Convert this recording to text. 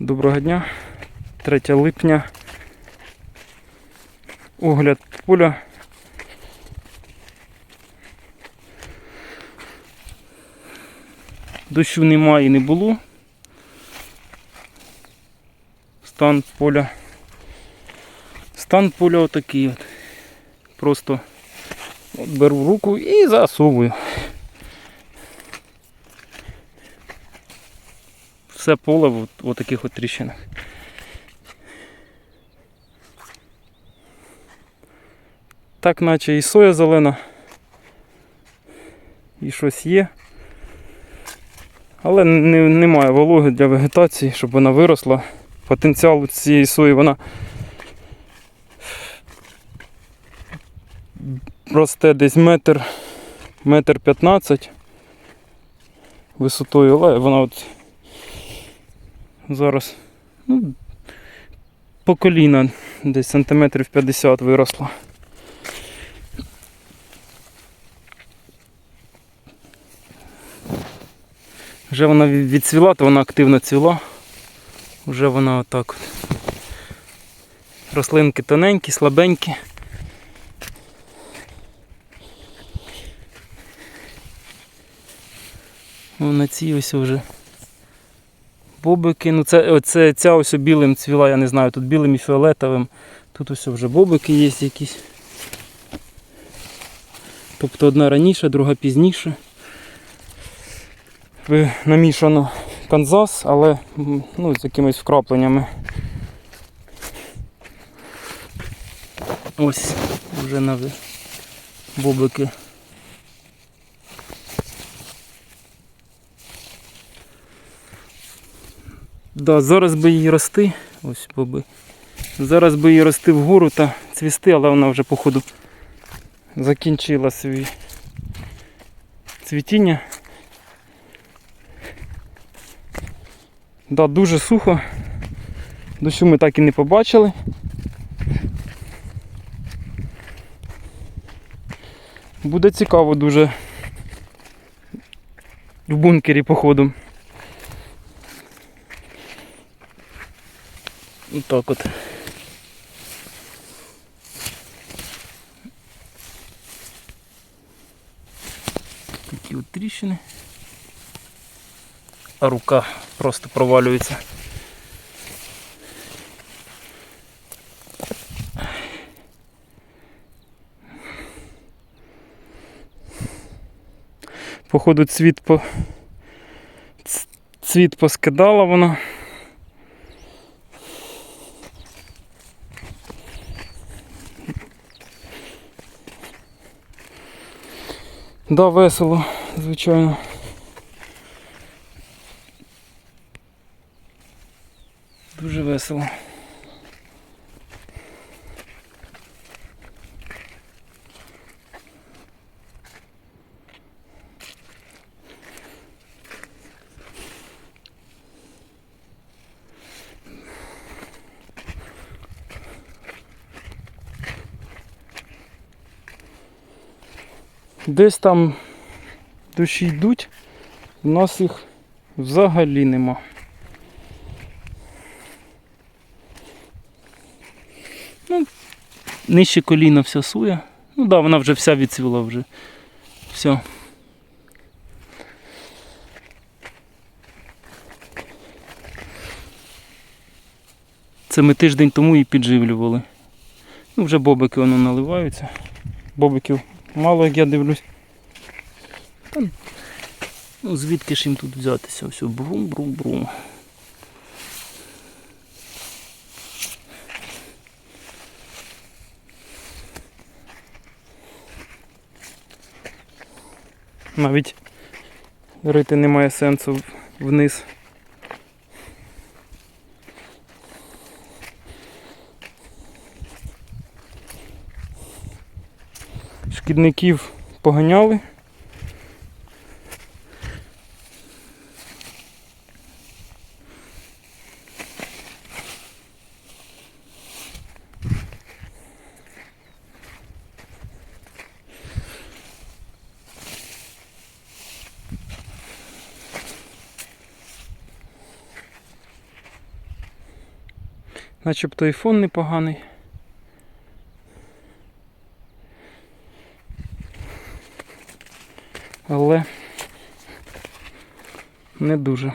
Доброго дня. 3 липня. Огляд поля. Дощу немає і не було. Стан поля. Стан поля отакий от. Просто от беру руку і засовую. Все поле в, в таких от тріщинах. Так наче і соя зелена. І щось є. Але не, немає вологи для вегетації, щоб вона виросла. Потенціал цієї сої вона росте десь метр, метр 15 висотою, але вона от зараз ну, по коліна десь сантиметрів 50 виросла. Вже вона від- відцвіла, то вона активно цвіла. Вже вона отак. от. Рослинки тоненькі, слабенькі. О, на цій ось вже бобики. Ну це, оце, ця ось білим цвіла, я не знаю, тут білим і фіолетовим. Тут ось вже бобики є якісь. Тобто одна раніше, друга пізніше. Намішано канзас, але ну, з якимись вкрапленнями. Ось вже на бобики. Да, зараз би її рости. Ось боби. Зараз би її рости вгору та цвісти, але вона вже походу закінчила свій цвітіння. Да, дуже сухо. Дощу ми так і не побачили. Буде цікаво дуже в бункері походу. Отак от. Такі от тріщини. А рука просто провалюється. Походу цвіт по цвіт поскидала вона. Да, весело, звичайно. Дуже весело. Десь там душі йдуть, у нас їх взагалі нема. Ну, нижче коліна вся суя. Ну так, да, вона вже вся відцвіла вже. Все. Це ми тиждень тому і підживлювали. Ну, вже бобики воно наливаються. Бобиків мало, як я дивлюсь. Та, ну, звідки ж їм тут взятися? Все, брум-брум-брум. Навіть рити немає сенсу вниз. шкідників поганяли. Начебто і фон непоганий. Але не дуже.